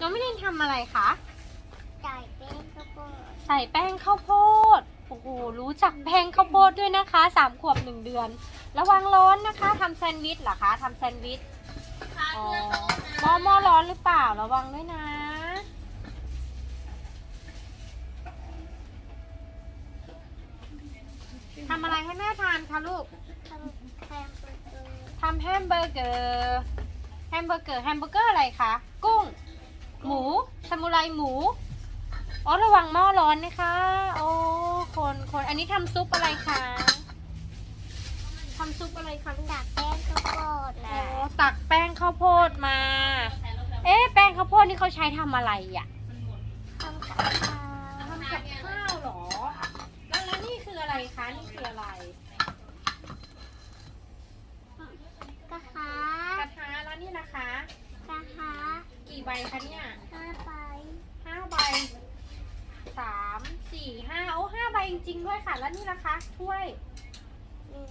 น้องมิลินทำอะไรคะจ่ายเป็นข้าวโพดใส่แป้งข้าวโพด โอ้โห รู้จักแป้งข้าวโพดด้วยนะคะสามขวบหนึ่งเดือน ระวังร้อนนะคะทำแซนด์วิชเหรอคะทำแซนด์วิชอ๋อหม้อหม้อร้อนหรือเปล่า ระวังด้วยนะ ทำอะไรให้แม่ทานคะลูก ทำแฮมเบอร์เกอร์ทำแฮมเบอร์เกอร์ แฮมเบอร์เกอร์ แฮมเบอร์เกอร์อะไรคะ กุ้ง หมูสมุไรหมู อ๋อระวังหม้อร้อนนะคะ โอ้คนคนอันนี้ทำซุปอะไรคะทำซุปอะไรคะลูกจากแป้งข้าวโพดโอ้นะตักแป้งข้าวโพดมา เอ๊ะแป้งข้าวโพดนี่เขาใช้ทำอะไรอะทำกับข้าวทำกับข้าวเหรอ แล้วแล้วนี่คืออะไรคะ นี่คืออะไร กระทะ กระทะแล้วนี่นะคะ กระทะ กี่ใบคะเนี่ยห้าใบห้าใบสามสี่ห้าโอ้ห้าใบจริงๆด้วยค่ะ แล้วนี่นะคะถ้วยหนึ่ง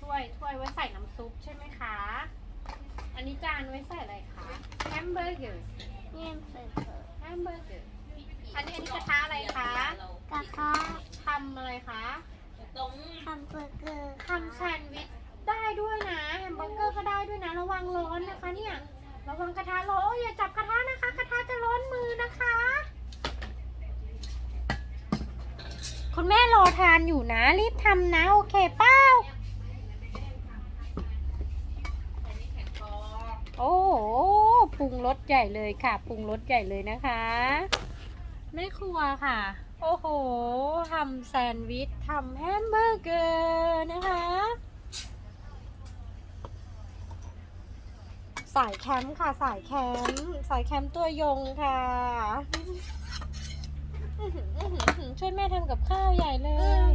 ถ้วยถ้วยไว้ใส่น้ำซุปใช่ไหมคะ อันนี้จานไว้ใส่อะไรคะแฮมเบอร์เกอร์เยี่ยมเบอร์เกอร์แฮมเบอร์เกอร์อันนี้อันนี้กระทะอะไรคะกระทะทำอะไรคะทำเบอร์เกอร์ทำแซนด์วิชได้ด้วยนะแฮมเบอร์เกอร์ก็ได้ด้วยนะระวังร้อนนะคะเนี่ย ระวังกระทะร้อนโอ้ยอย่าจับกระทะนะคะ กระทะจะร้อนมือนะคะ คุณแม่รอทานอยู่นะ รีบทำนะ โอเคเป้าโอ้โหปรุงรสใหญ่เลยค่ะ ปรุงรสใหญ่เลยนะคะแม่ครัวค่ะ โอ้โหทำแซนด์วิชทำแฮมเบอร์เกอร์นะคะ สายแคมป์ค่ะ สายแคมป์สายแคมป์ตัวยงค่ะอื้อหืออื้อหืออื้อหือช่วยแม่ทำกับข้าวใหญ่เลย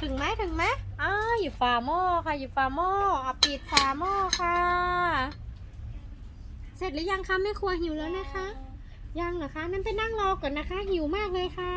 ถึงไหมถึงไหมอ้าวอยู่ฝาหม้อค่ะอยู่ฝาหม้ออะปิดฝาหม้อค่ะ เสร็จหรือยังคะแม่ครัวหิวแล้วนะคะ ยังเหรอคะนั่นไปนั่งรอก่อนนะคะ หิวมากเลยค่ะ